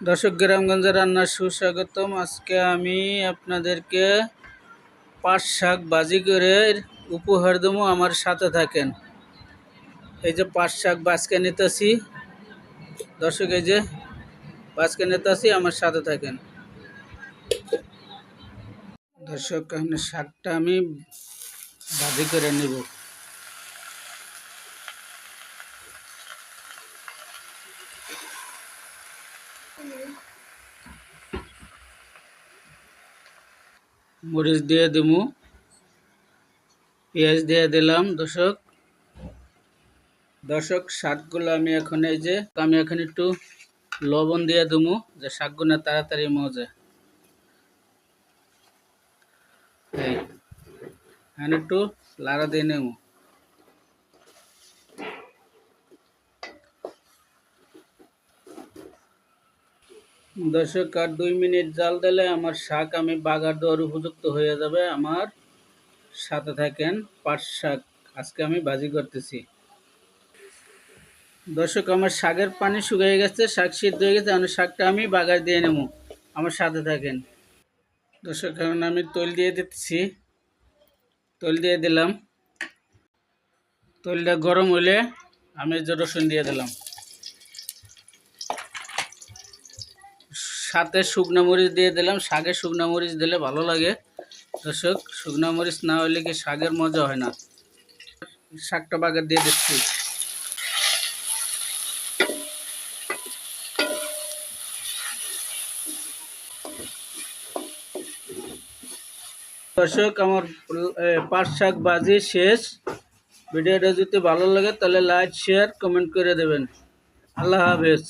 দর্শক গ্রামগঞ্জের রান্নার সুস্বাগতম। আজকে আমি আপনাদেরকে পাঁচ শাক বাজি করে উপহার দেবো আমার সাথে থাকেন। এই যে পাঁচ শাক বাজকে নিতেছি। দর্শক, এই যে বাজকে নিতেছি, আমার সাথে থাকেন। দর্শক শাকটা আমি বাজি করে নিব। মরিচ দিয়ে দিমু। পেঁয়াজ দিয়ে দিলাম, দর্শক। দর্শক, শাকগুলো আমি এখন এই যে, আমি এখন একটু লবণ দিয়ে দিমু, যে শাকগুলো তাড়াতাড়ি মজে। এই, এখন একটু লাড়া দিয়ে নেব দর্শক, আর দুই মিনিট জাল দিলে আমার শাক আমি বাগার দেওয়ার উপযুক্ত হয়ে যাবে। আমার সাথে থাকেন পাট শাক। আজকে আমি ভাজি করতেছি। দর্শক, আমার শাকের পানি শুকিয়ে গেছে, শাক সিদ্ধ হয়ে গেছে আমি শাকটা আমি বাগার দিয়ে নেব। আমার সাথে থাকেন। দর্শক, এখন আমি তৈল দিয়ে দিচ্ছি তৈল দিয়ে দিলাম। তৈলটা গরম হলে আমি রসুন দিয়ে দিলাম। সাথে শুকনো মরিচ দিয়ে দিলাম। শাকে শুকনো মরিচ দিলে ভালো লাগে। দর্শক, শুকনো মরিচ না হলে কি শাকের মজা হয় না? শাকটা বাগার দিয়ে দিচ্ছি। দর্শক, আমার পাট শাক বাজি শেষ। ভিডিওটা যদি ভালো লাগে তাহলে লাইক, শেয়ার, কমেন্ট করে দেবেন। আল্লাহ হাফেজ।